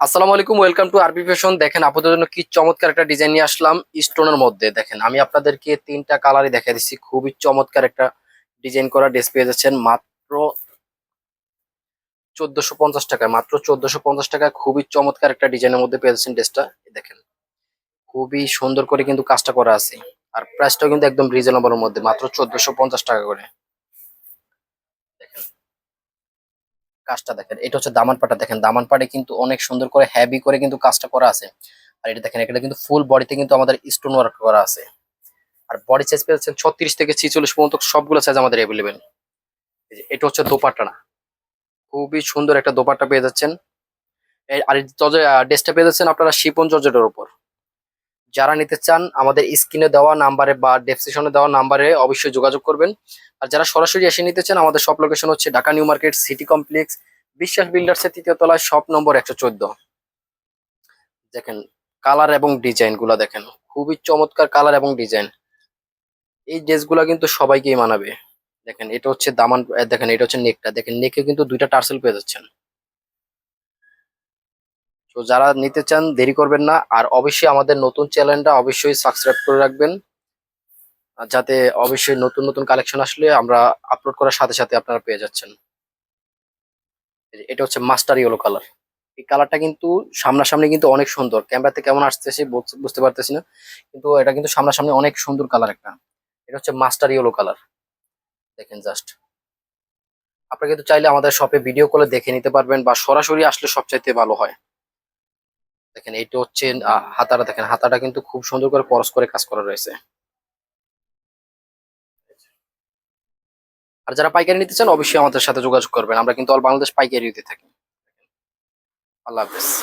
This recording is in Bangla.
আসসালামু আলাইকুম ওয়েলকাম টু আরবি ফ্যাশন দেখেন, আপনাদের জন্য কি চমৎকার একটা ডিজাইন নিয়ে আসলাম স্টোনের মধ্যে। দেখেন, আমি আপনাদেরকে তিনটা কালারই দেখা দিচ্ছি। খুবই চমৎকার একটা ডিজাইন করা ড্রেস পেয়ে যাচ্ছেন। মাত্র চোদ্দশো পঞ্চাশ টাকায়, মাত্র চোদ্দশো পঞ্চাশ টাকায় খুবই চমৎকার একটা ডিজাইনের মধ্যে পেয়ে যাচ্ছেন ড্রেসটা দেখেন, খুবই সুন্দর করে কিন্তু কাজটা করা আছে। আর প্রাইসটাও কিন্তু একদম রিজনেবলের মধ্যে, মাত্র চোদ্দশো পঞ্চাশ টাকা করে দেখেন কাজটা দেখেন, এটা হচ্ছে দামান পাটা দেখেন, দামান পাটে কিন্তু অনেক সুন্দর করে হ্যাভি করে কিন্তু কাজটা করা আছে। আর এটা দেখেন, এটা কিন্তু ফুল বডিতে কিন্তু আমাদের স্টোন ওয়ার্ক করা আছে। আর বডি সাইজ পেয়েছেন ছত্রিশ থেকে ছিচল্লিশ পর্যন্ত সবগুলো সাইজ আমাদের অ্যাভেলেবেল এটা হচ্ছে দোপাট্টা না, খুবই সুন্দর একটা দোপাট্টা পেয়ে যাচ্ছেন। আর ড্রেসটা পেয়ে যাচ্ছেন আপনারা শিপন জর্জেটের উপর যারা নিতে চান, আমাদের স্ক্রিনে দেওয়া নাম্বারে বা ডেসক্রিপশনে দেওয়া নাম্বারে অবশ্যই যোগাযোগ করবেন। আর যারা সরাসরি এসে নিতে চান, আমাদের সব লোকেশন হচ্ছে Dhaka new market city complex, Biswas বিল্ডার্সের তৃতীয় তলায় শপ নম্বর একশো চোদ্দ। দেখেন কালার এবং ডিজাইনগুলা দেখেন, খুবই চমৎকার কালার এবং ডিজাইন এই ড্রেসগুলা কিন্তু সবাইকেই মানাবে। দেখেন, এটা হচ্ছে দামান দেখেন, এটা হচ্ছে নেকটা দেখেন নেকে কিন্তু দুইটা টার্সেল পেয়ে যাচ্ছেন। তো যারা নিতে চান, দেরি করবেন না। আর অবশ্যই আমাদের নতুন চ্যানেলটা অবশ্যই সাবস্ক্রাইব করে রাখবেন। যাতে অবশ্যই নতুন নতুন কালেকশন আসলে আমরা আপলোড করার সাথে সাথে আপনারা পেয়ে যাচ্ছেন। এটা হচ্ছে মাস্টার ইয়েলো কালার। এই কালারটা কিন্তু সামনাসামনি কিন্তু অনেক সুন্দর। ক্যামেরাতে কেমন আসতেছে বুঝ- বুঝতে পারতেছি না। কিন্তু এটা কিন্তু সামনাসামনি অনেক সুন্দর কালার একটা। এটা হচ্ছে মাস্টার ইয়েলো কালার। দেখেন জাস্ট। আপনারা কিন্তু চাইলে আমাদের শপে ভিডিও কলে দেখে নিতে পারবেন বা সরাসরি আসলে সবচাইতে ভালো হয়। দেখেন এইটা হচ্ছে হাতাটা দেখেন, হাতাটা কিন্তু খুব সুন্দর করে পরশ করে কাজ করা রয়েছে। আর যারা পাইকারি নিতে চান, অবশ্যই আমাদের সাথে যোগাযোগ করবেন। আমরা কিন্তু অল বাংলাদেশ পাইকারি দিতে থাকি। আল্লাহ হাফেজ।